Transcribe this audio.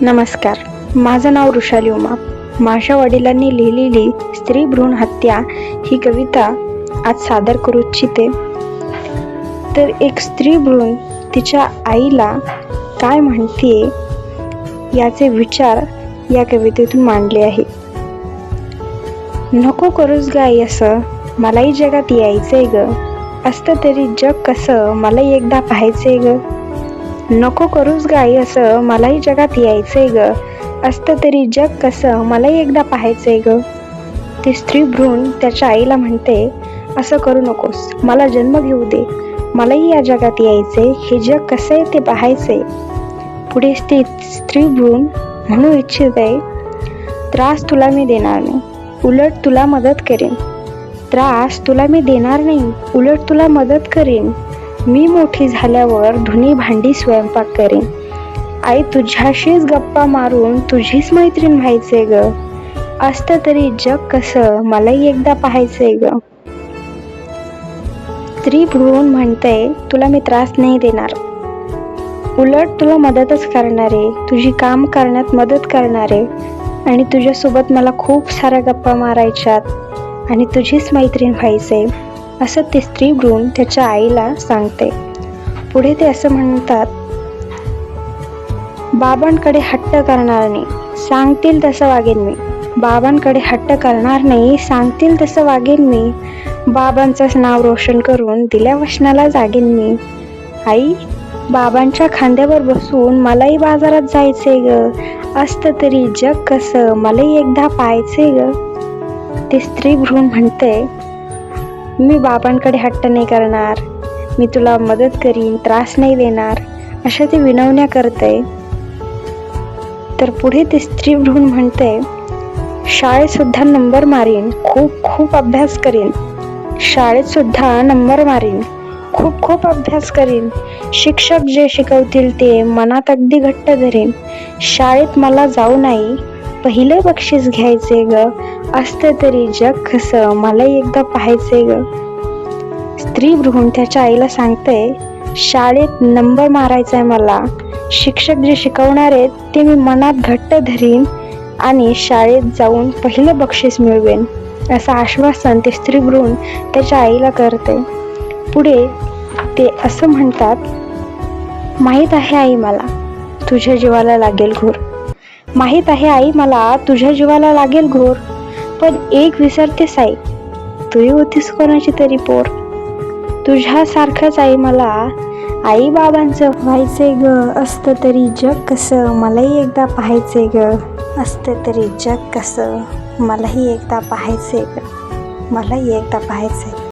नमस्कार. माझं नाव ऋषाली उमा. माझ्या वडिलांनी लिहिलेली स्त्री भ्रूण हत्या ही कविता आज सादर करू इच्छिते. तर एक स्त्री भ्रूण तिच्या आईला काय म्हणते याचे विचार या कवितेतून मांडले आहे. नको करूस गाई असं. मलाही जगात यायचंय ग. असतं तरी जग कसं? मलाही एकदा पाहायचंय ग. नको करूस गाई असं मलाही जगात यायचंय ग. असतं तरी जग कसं मलाही एकदा पाहायचंय ग. ती स्त्री भ्रूण त्याच्या आईला म्हणते असं करू नकोस मला जन्म घेऊ दे. मलाही या जगात यायचंय हे जग कसं आहे ते पाहायचंय. पुढे ती स्त्री भ्रूण म्हणू इच्छित आहे त्रास तुला मी देणार नाही उलट तुला मदत करेन. त्रास तुला मी देणार नाही उलट तुला मदत करेन. मी मोठी झाल्यावर धुनी भांडी स्वयंपाक करेन. आई तुझ्याशीच गप्पा मारून तुझीच मैत्रीण व्हायचंय ग. असतं तरी जग कसं मलाही एकदा पाहायचंय ग. स्त्री भ्रूण म्हणते तुला मी त्रास नाही देणार. उलट तुला मदतच करणारे तुझी काम करण्यात मदत करणारे. आणि तुझ्यासोबत मला खूप साऱ्या गप्पा मारायच्यात आणि तुझीच मैत्रीण व्हायचंय. असं ते स्त्री भ्रूण त्याच्या आईला सांगते. पुढे ते असं म्हणतात बाबांकडे हट्ट करणार नाही सांगतील तसं वागेन मी. बाबांकडे हट्ट करणार नाही सांगतील तसं वागेन मी. बाबांचंच नाव रोशन करून दिल्या वचनाला जागेन मी. आई बाबांच्या खांद्यावर बसून मलाही बाजारात जायचे ग. असतं तरी जग कसं मलाही एकदा पाहायचे ग. ती स्त्री भ्रूण म्हणते मी बाबांकडे हट्ट नाही करणार. मी तुला मदत करीन त्रास नाही देणार. अशा ती विनवण्या करते. तर पुढे ती स्त्री भ्रूण म्हणते शाळेत सुद्धा नंबर मारीन खूप खूप अभ्यास करीन. शाळेत सुद्धा नंबर मारीन खूप खूप अभ्यास करीन. शिक्षक जे शिकवतील ते मनात अगदी घट्ट धरेन. शाळेत मला जाऊ नाही पहिलं बक्षीस घ्यायचे ग. असतं तरी जग कसं मलाही एकदा पाहायचे ग. स्त्री भ्रूण त्याच्या आईला सांगते शाळेत नंबर मारायचा आहे मला. शिक्षक जे शिकवणार आहेत ते मी मनात घट्ट धरीन आणि शाळेत जाऊन पहिलं बक्षीस मिळवेन. असं आश्वासन ते स्त्री भ्रूण त्याच्या आईला करते पुढे ते असं म्हणतात माहीत आहे आई मला तुझ्या जीवाला लागेल घोर. माहीत आहे आई मला तुझ्या जीवाला लागेल घोर पण एक विसरतेस आई तूही होतीस कोणाची तरी पोर. तुझ्यासारखंच आई मला आई बाबांचं व्हायचंय ग असतं तरी जग कसं मलाही एकदा पाहायचंय ग असतं तरी जग कसं मलाही एकदा पाहायचंय ग मलाही एकदा पाहायचंय